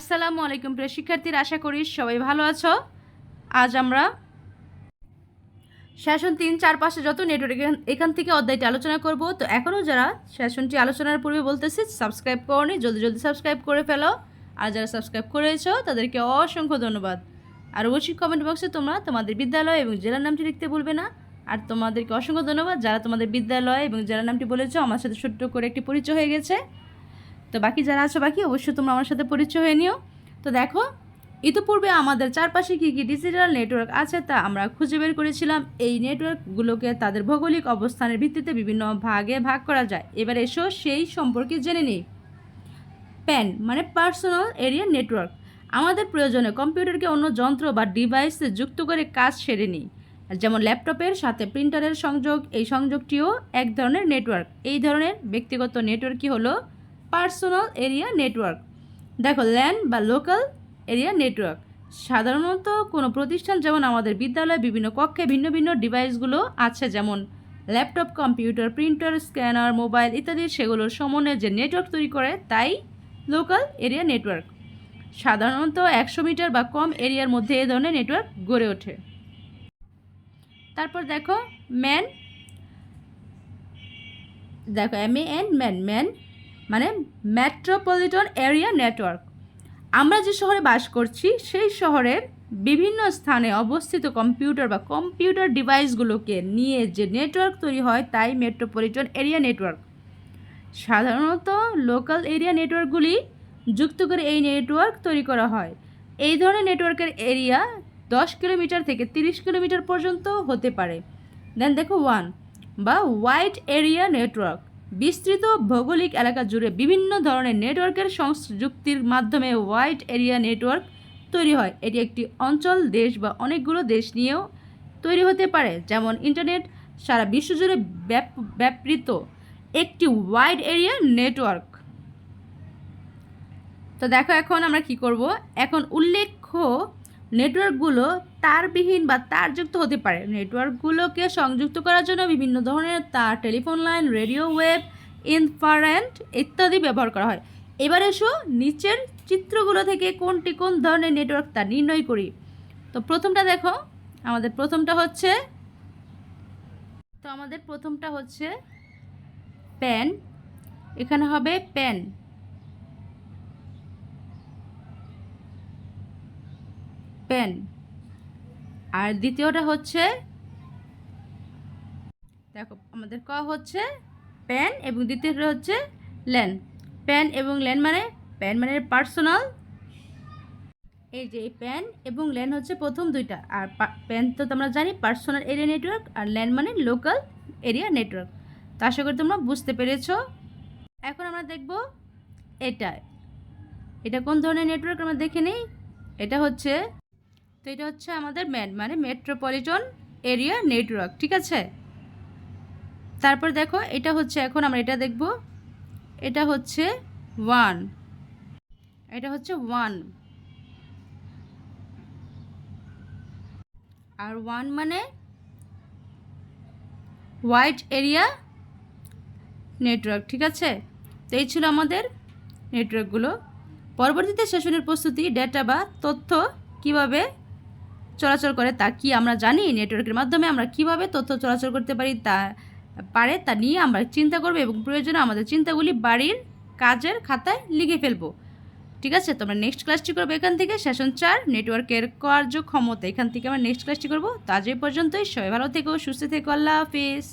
আসসালামু আলাইকুম প্রিয় শিক্ষার্থীর, আশা করি সবাই ভালো আছো। আজ আমরা সেশন তিন চার পাশে যত নেটওয়ার্ক এখান থেকে অধ্যায়টি আলোচনা করব। তো এখনও যারা সেশনটি আলোচনার পূর্বে বলতেছি সাবস্ক্রাইব করনি, জলদি জলদি সাবস্ক্রাইব করে ফেলো। আর যারা সাবস্ক্রাইব করেছ, তাদেরকে অসংখ্য ধন্যবাদ। আর অবশ্যই কমেন্ট বক্সে তোমরা তোমাদের বিদ্যালয় এবং জেলার নামটি লিখতে ভুলবে না। আর তোমাদেরকে অসংখ্য ধন্যবাদ যারা তোমাদের বিদ্যালয় এবং জেলার নামটি বলেছ, আমার সাথে ছোট্ট করে একটি পরিচয় হয়ে গেছে। তো বাকি যারা আছো বাকি, অবশ্যই তোমরা আমার সাথে পরিচয় হয়ে নিও। তো দেখো, ইতিপূর্বে আমাদের চারপাশে কী কী ডিজিটাল নেটওয়ার্ক আছে তা আমরা খুঁজে বের করেছিলাম। এই নেটওয়ার্কগুলোকে তাদের ভৌগোলিক অবস্থানের ভিত্তিতে বিভিন্ন ভাগে ভাগ করা যায়। এবার এসো সেই সম্পর্কে জেনে নিই। প্যান মানে পার্সোনাল এরিয়া নেটওয়ার্ক আমাদের প্রয়োজনে কম্পিউটারকে অন্য যন্ত্র বা ডিভাইসে যুক্ত করে কাজ সেরে নিই। যেমন ল্যাপটপের সাথে প্রিন্টারের সংযোগ, এই সংযোগটিও এক ধরনের নেটওয়ার্ক এই ধরনের ব্যক্তিগত নেটওয়ার্কই হলো পার্সোনাল এরিয়া নেটওয়ার্ক। দেখো, ল্যান্ড বা লোকাল এরিয়া নেটওয়ার্ক। সাধারণত কোনো প্রতিষ্ঠান যেমন আমাদের বিদ্যালয়ে, বিভিন্ন কক্ষে ভিন্ন ভিন্ন ডিভাইসগুলো আছে, যেমন laptop, computer, printer, scanner, mobile ইত্যাদি সেগুলোর সমন্বয়ে যে নেটওয়ার্ক তৈরি করে, তাই লোকাল এরিয়া নেটওয়ার্ক। সাধারণত একশো মিটার বা কম এরিয়ার মধ্যে এ ধরনের নেটওয়ার্ক গড়ে ওঠে। তারপর দেখো, ম্যান। দেখো, M A N, man. Man মানে মেট্রোপলিটন এরিয়া নেটওয়ার্ক আমরা যে শহরে বাস করছি, সেই শহরের বিভিন্ন স্থানে অবস্থিত কম্পিউটার বা কম্পিউটার ডিভাইসগুলোকে নিয়ে যে নেটওয়ার্ক তৈরি হয়, তাই মেট্রোপলিটন এরিয়া নেটওয়ার্ক সাধারণত লোকাল এরিয়া নেটওয়ার্কগুলি যুক্ত করে এই নেটওয়ার্ক তৈরি করা হয়। এই ধরনের নেটওয়ার্কের এরিয়া দশ কিলোমিটার থেকে তিরিশ কিলোমিটার পর্যন্ত হতে পারে। দেন দেখো ওয়ান বা হোয়াইট এরিয়া নেটওয়ার্ক বিস্তৃত ভৌগোলিক এলাকা জুড়ে বিভিন্ন ধরনের নেটওয়ার্কের সংযুক্তির মাধ্যমে ওয়াইড এরিয়া নেটওয়ার্ক তৈরি হয়। এটি একটি অঞ্চল, দেশ বা অনেকগুলো দেশ নিয়েও তৈরি হতে পারে, যেমন ইন্টারনেট সারা বিশ্বজুড়ে ব্যাপ- ব্যাপৃত একটি ওয়াইড এরিয়া নেটওয়ার্ক। তো দেখো এখন আমরা কি করব? এখন উল্লেখ্য নেটওয়ার্কগুলো তারবিহীন বা তারযুক্ত হতে পারে। নেটওয়ার্কগুলোকে সংযুক্ত করার জন্য বিভিন্ন ধরনের তার, telephone line, radio, wave infrared ইত্যাদি ব্যবহার করা হয়। এবার এসো নিচের চিত্রগুলো থেকে কোনটি কোন ধরনের নেটওয়ার্ক তা নির্ণয় করি। তো প্রথমটা দেখো, আমাদের প্রথমটা হচ্ছে, তো আমাদের প্রথমটা হচ্ছে প্যান এখানে হবে প্যান পেন আর দ্বিতীয়টা হচ্ছে, দেখো, আমাদের ক হচ্ছে পেন এবং দ্বিতীয়টা হচ্ছে ল্যান পেন এবং ল্যান মানে পেন মানে পার্সোনাল। এই যে এই প্যান এবং ল্যান হচ্ছে প্রথম দুইটা। আর প্যান তো তোমরা জানি, পার্সোনাল এরিয়া নেটওয়ার্ক আর ল্যান মানে লোকাল এরিয়া নেটওয়ার্ক। তো আশা করি তোমরা বুঝতে পেরেছ। এখন আমরা দেখব এটা। এটা কোন ধরনের নেটওয়ার্ক আমরা দেখে নিই? এটা হচ্ছে তো এটা হচ্ছে আমাদের ম্যান মানে মেট্রোপলিটন এরিয়া নেটওয়ার্ক ঠিক আছে? তারপর দেখো, এটা হচ্ছে, এখন আমরা এটা দেখব। এটা হচ্ছে ওয়ান এটা হচ্ছে ওয়ান আর ওয়ান মানে হোয়াইট এরিয়া নেটওয়ার্ক ঠিক আছে? তো এই ছিল আমাদের নেটওয়ার্কগুলো পরবর্তীতে সেশনের প্রস্তুতি ডেটা বা তথ্য কীভাবে চলাচল করে তা কি আমরা জানি? নেটওয়ার্কের মাধ্যমে আমরা কীভাবে তথ্য চলাচল করতে পারি তা পারে তা নিয়ে আমরা চিন্তা করব এবং প্রয়োজনে আমাদের চিন্তাগুলি বাড়ির কাজের খাতায় লিখে ফেলব। ঠিক আছে? তোমরা নেক্সট ক্লাসটি করব এখান থেকে। সেশন চার নেটওয়ার্কের কার্যক্ষমতা। এখান থেকে আমরা নেক্সট ক্লাসটি করব। তো আজ পর্যন্তই। সবাই ভালো থেকো, সুস্থ থেকো। আল্লাহ হাফিজ।